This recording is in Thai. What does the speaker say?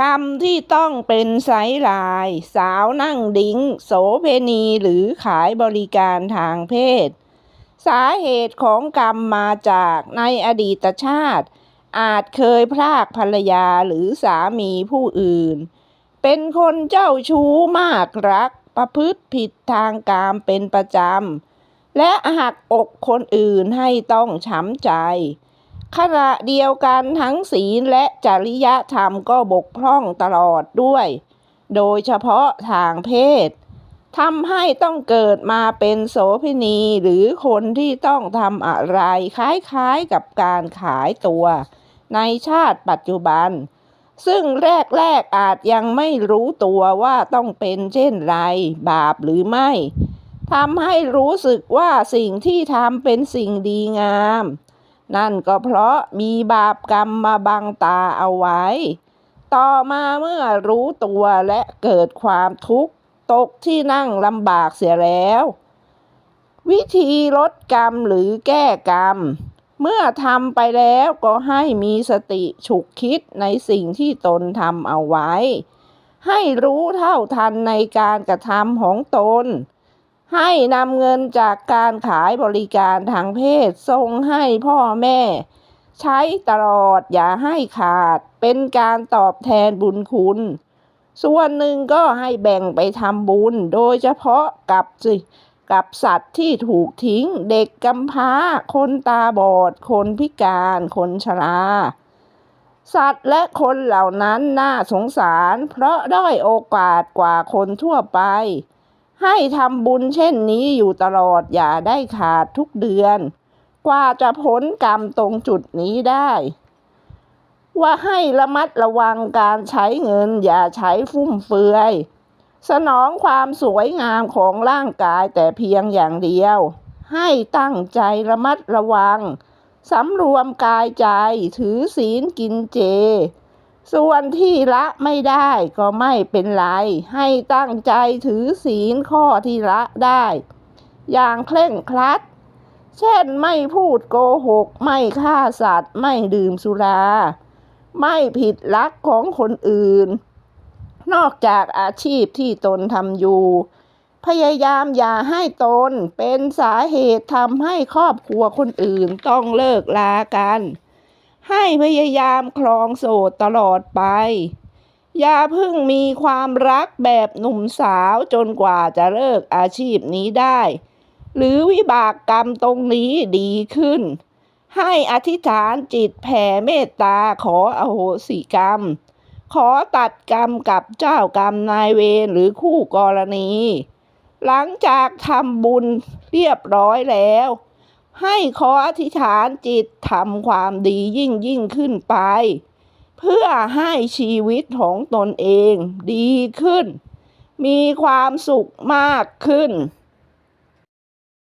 กรรมที่ต้องเป็นไซลาย สาวนั่งดิ้ง โสเพณีหรือขายบริการทางเพศ สาเหตุของกรรมมาจากในอดีตชาติ อาจเคยพรากภรรยาหรือสามีผู้อื่น เป็นคนเจ้าชู้มากรัก ประพฤติผิดทางกามเป็นประจำ และหักอกคนอื่นให้ต้องช้ำใจ ขณะเดียวกันทั้งศีลและจริยธรรมก็บกพร่องตลอดด้วย โดยเฉพาะทางเพศทำให้ต้องเกิดมาเป็นโสเภณีหรือคนที่ต้องทำอะไรคล้ายๆกับการขายตัว ในชาติปัจจุบัน ซึ่งแรกๆอาจยังไม่รู้ตัวว่าต้องเป็นเช่นไรบาปหรือไม่ทำให้รู้สึกว่าสิ่งที่ทำเป็นสิ่งดีงาม นั่นก็เพราะมีบาปกรรมมาบังตาเอาไว้ ต่อมาเมื่อรู้ตัวและเกิดความทุกข์ตกที่นั่งลำบากเสียแล้ว วิธีลดกรรมหรือแก้กรรม เมื่อทำไปแล้วก็ให้มีสติฉุกคิดในสิ่งที่ตนทำเอาไว้ ให้รู้เท่าทันในการกระทำของตน ให้นำเงินจากการขายบริการทางเพศส่งให้พ่อแม่ ใช้ตลอดอย่าให้ขาดเป็นการตอบแทนบุญคุณ ส่วนหนึ่งก็ให้แบ่งไปทำบุญ โดยเฉพาะกับสิกับสัตว์ที่ถูกทิ้งเด็กกำพร้า คนตาบอด คนพิการ คนชรา สัตว์และคนเหล่านั้นน่าสงสาร เพราะด้อยโอกาสกว่าคนทั่วไป ให้ทำบุญเช่นนี้อยู่ตลอดอย่าได้ขาดทุกเดือน กว่าจะพ้นกรรมตรงจุดนี้ได้ ว่าให้ระมัดระวังการใช้เงินอย่าใช้ฟุ่มเฟือย สนองความสวยงามของร่างกายแต่เพียงอย่างเดียว ให้ตั้งใจระมัดระวังสำรวมกายใจถือศีลกินเจ ส่วนที่ละไม่ได้ก็ไม่เป็นไร ให้ตั้งใจถือศีลข้อที่ละได้ อย่างเคร่งครัด เช่นไม่พูดโกหก ไม่ฆ่าสัตว์ ไม่ดื่มสุรา ไม่ผิดลักของคนอื่น นอกจากอาชีพที่ตนทำอยู่ พยายามอย่าให้ตนเป็นสาเหตุทำให้ครอบครัวคนอื่นต้องเลิกลากัน ให้พยายามครองโสดตลอดไป อย่าเพิ่งมีความรักแบบหนุ่มสาวจนกว่าจะเลิกอาชีพนี้ได้ หรือวิบากกรรมตรงนี้ดีขึ้น ให้อธิษฐานจิตแผ่เมตตาขออโหสิกรรม ขอตัดกรรมกับเจ้ากรรมนายเวรหรือคู่กรณี หลังจากทำบุญเรียบร้อยแล้ว ให้ขออธิษฐานจิตทำความดียิ่งยิ่งขึ้นไป เพื่อให้ชีวิตของตนเองดีขึ้น มีความสุขมากขึ้น